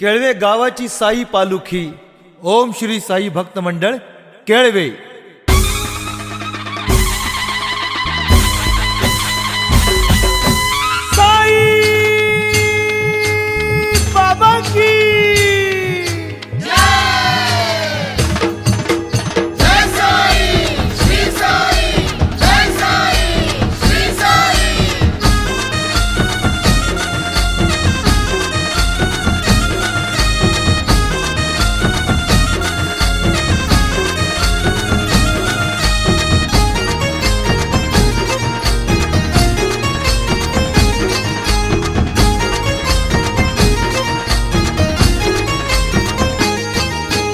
केळवे गावाची साई पालुखी. ओम श्री साई भक्त मंडळ केळवे.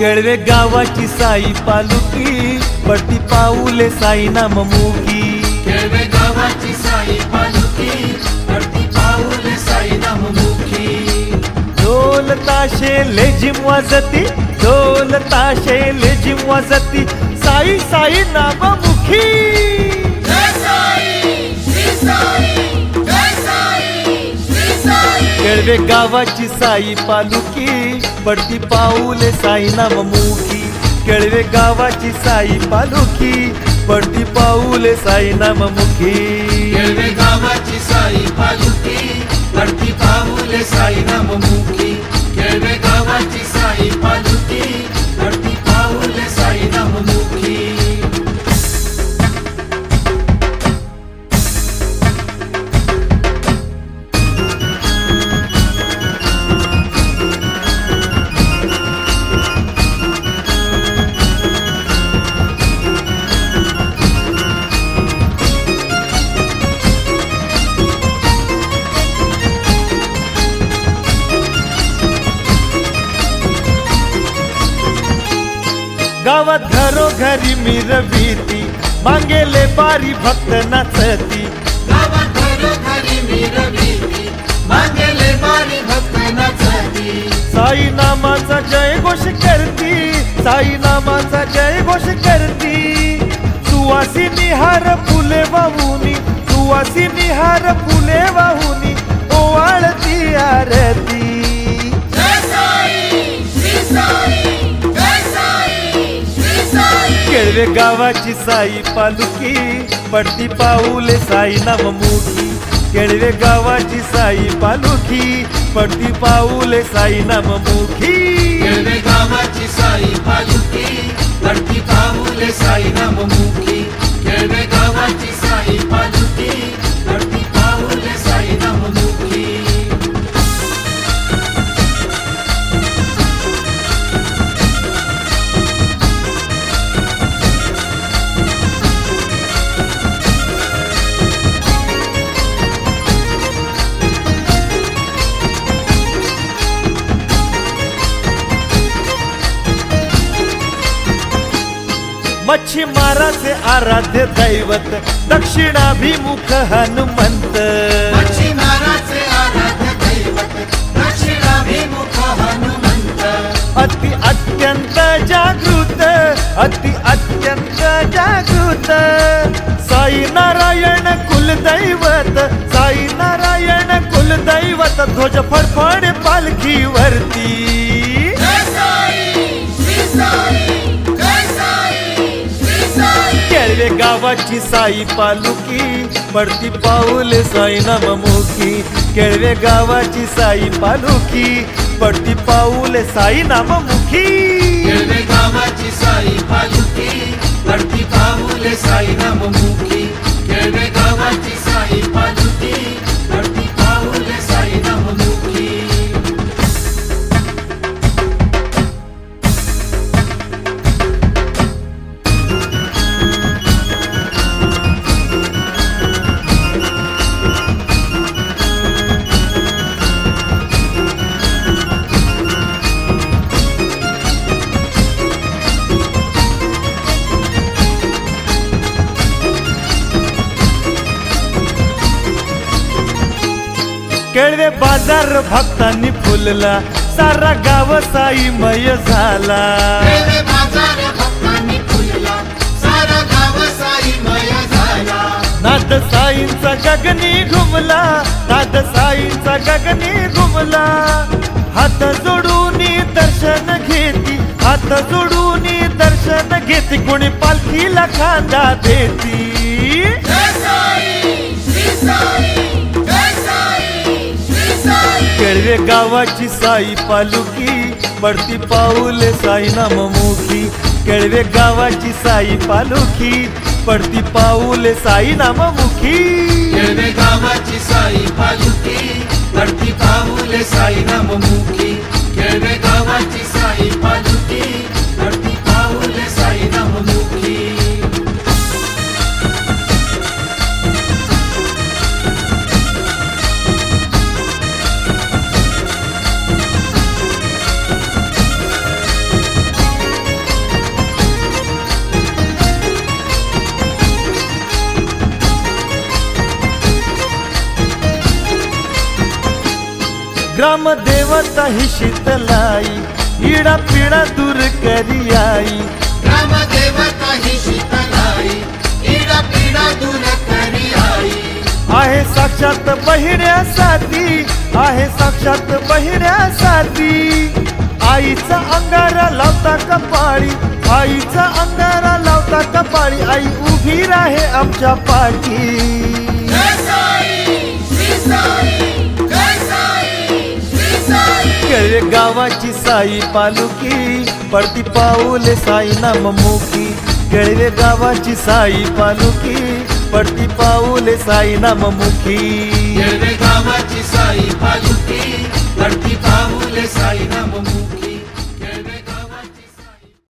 केळवे गावाची साई पालुकी पडती पाऊले साई नाम मुखी केळवे गावाची साई पालुकी पडती पाऊल साई नाममुखी. ढोल ताशे लेझिम वाजती ढोल ताशे लेझिम वाजती साई साई नाम साई केळवे गावाची साई पालुकी पडती पाऊले साई नाम मुखी केळवे गावाची साई पालुकी पडती पाऊले साई नाम मुखी केळवे गावाची साई पालुकी पडती पाऊल साई नाममुखी. गावात घरोघरी मिरवीती मागेले बारी भक्त नाचती. गावात घरोघरी मिरविती मागेले बारी भक्त नचती. साई नामाचा जय घोष करती साई नामाचा जय घोष करती. सुवासी निहार फुले वाहुनी सुवासी निहार फुले वाहुनी ओवाळती आरती. देवे गावाची साई पालुकी पडती पाऊले साई नाम मुखी केळवे गावाची साई पालुकी पडती पाऊले साई नाम मच्छीमाराचे आराध्य दैवत दक्षिणाभिमुख हनुमंत. मच्छीमाराचे आराध्य दैवत दक्षिणाभिमुख हनुमंत. अति अत्यंत जागृत अति अत्यंत जागृत. साई नारायण कुलदैवत साई नारायण कुलदैवत ध्वज फडफड पालखीवरती जय साई गावाची साई पालुकी पडती पाऊल साई नाममुखी. केळवे गावाची साई पालुकी पडती पाऊल साई नाममुखी. केळवे गावाची साई पालुकी पडती पाऊले साई नाममुखी. केळवे बाजार भक्तांनी फुलला. सारा गाव साईमय झाला. नाद साईंचा गगनी घुमला. नाद साईंचा गगनी घुमला. हात जोडू हात जोडून दर्शन घेते. कोणी पालखीला खांदा देती. साई. रे गावाची साई पालुकी पडती पाऊले साई नाममुखी. केळवे गावाची साई पालुखी पडती पाऊले साई नाममुखी. केळवे गावाची साई पालुकी पडती पाऊले साई नाममुखी. केळवे गावाची साई पालुकी. ग्रामदेवता ही शीतलाई इडा पिडा दूर करी आई ग्रामदेवता ही शीतलाई इडा पिडा दूर करी आई आहे साक्षात बहिण्यासाठी आहे साक्षात बहिण्यासाठी. आईचा अंगारा लावता कपाळी आईचा अंगारा लावता कपाळी. आई उभी राहे आमच्या पाठी. साई गावाची साई पालुकी पडती पाऊले साई नाममुखी. केळवे गावाची साई पालुकी पडती पाऊले साई नाममुखी. केळवे गावाची साई पालुकी पडती पाऊले साई नाममुखी.